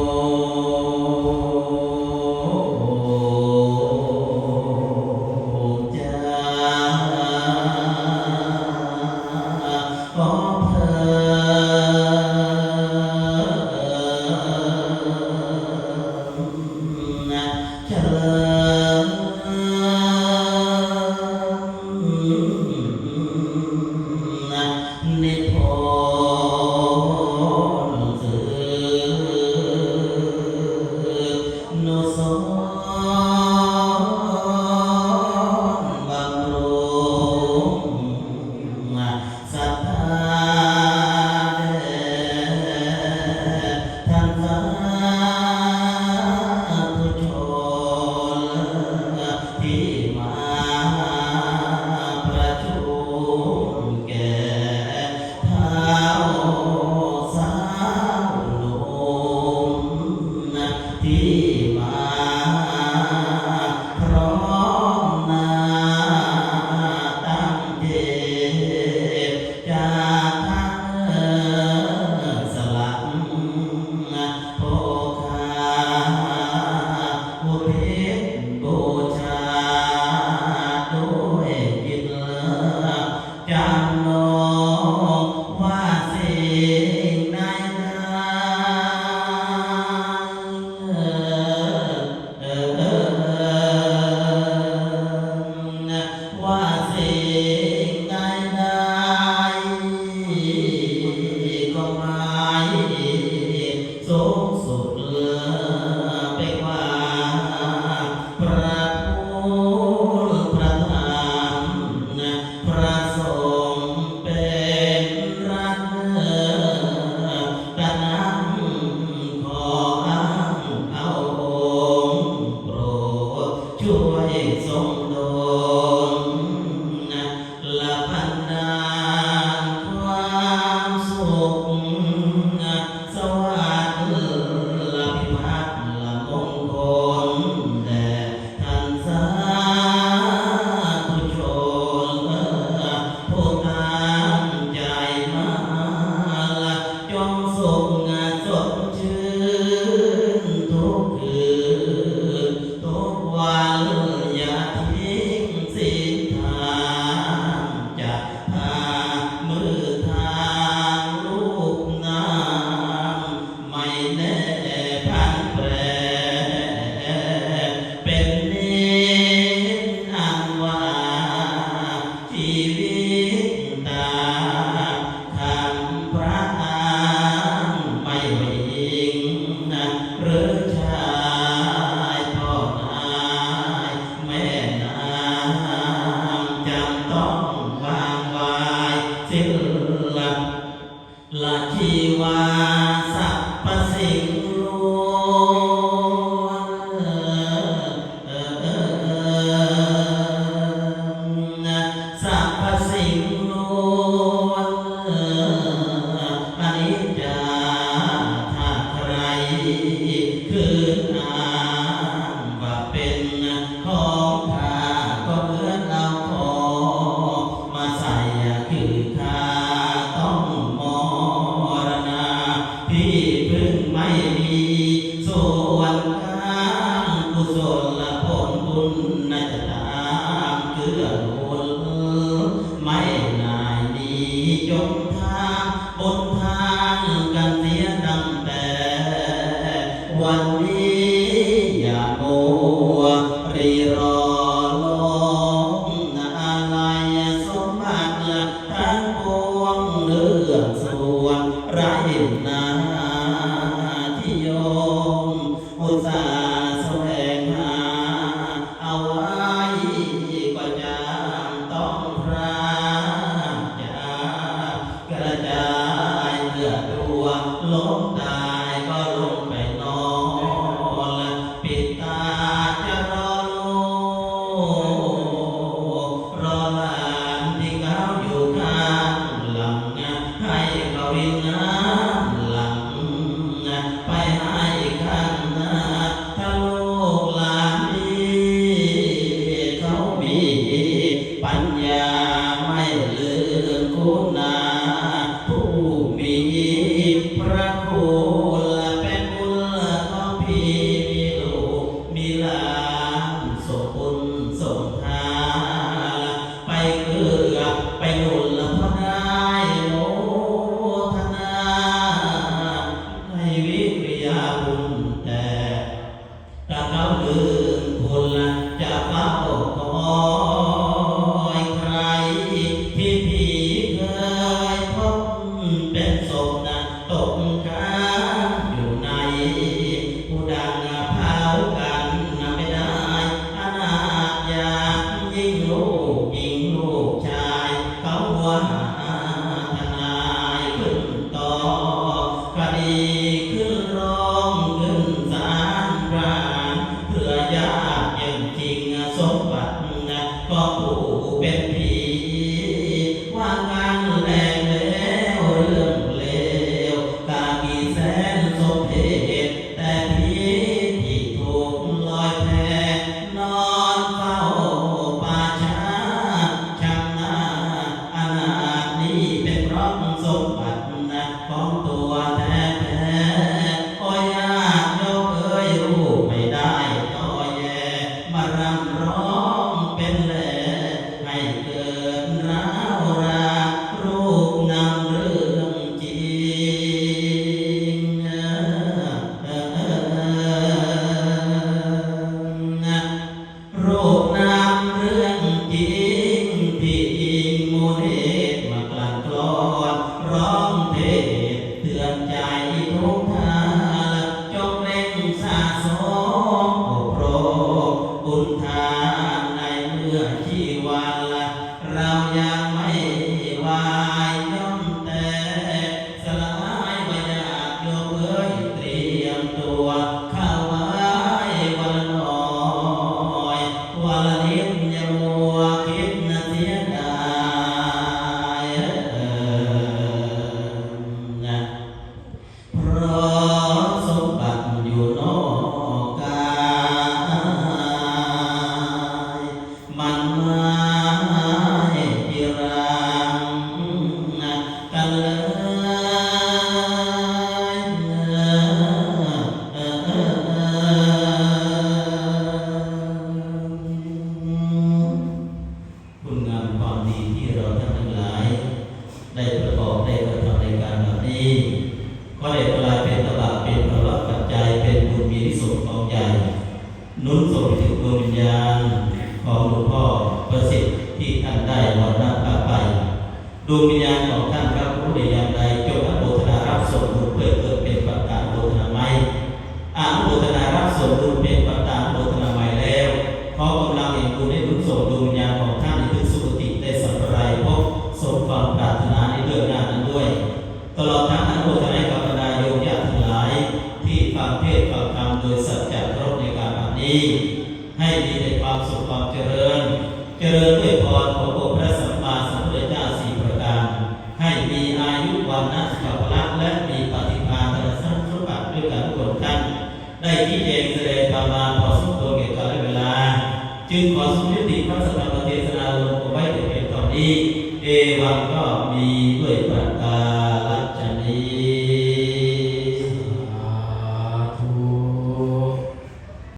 Oh. Dengar. ให้เราเองนะ เของใหญ่นุนส่งไปถึงดวงวิญญาณของหลวงพ่อประสิทธิ์ที่ท่านได้มรณภาพไป ดวงวิญญาณของท่านพระผู้ใดอย่างใดจงอนุโมทนารับส่วนบุญเพื่อเกิดเป็นปัตตาโมทนาไมอนุโมทนารับส่วนบุญเป็นปัตตาโมทนาไมแล้วขอกำลังแห่งบุญได้หนุส่งดวงวิญญาณของท่านให้ถึงสุคติได้สัมปรายภพสมความปรารถนาในเรื่องหน้านนั้นด้วย ตลอดทั้งอนุโมทนากับบรรดาโยมญาติทั้งหลาย ที่ฟังเทศฟังธรรมโดยสัจจะรพในการแบบนี้ ให้มีแต่ความสุขความเจริญ เจริญด้วยพรขององค์พระสั แสดงธรรมาพอสมควรแก่กาลเวลา จึงขอสมยุติพระสัทธรรมเทศนาลงไว้แต่เพียงเท่านี้ เอวังก็มีด้วยประการ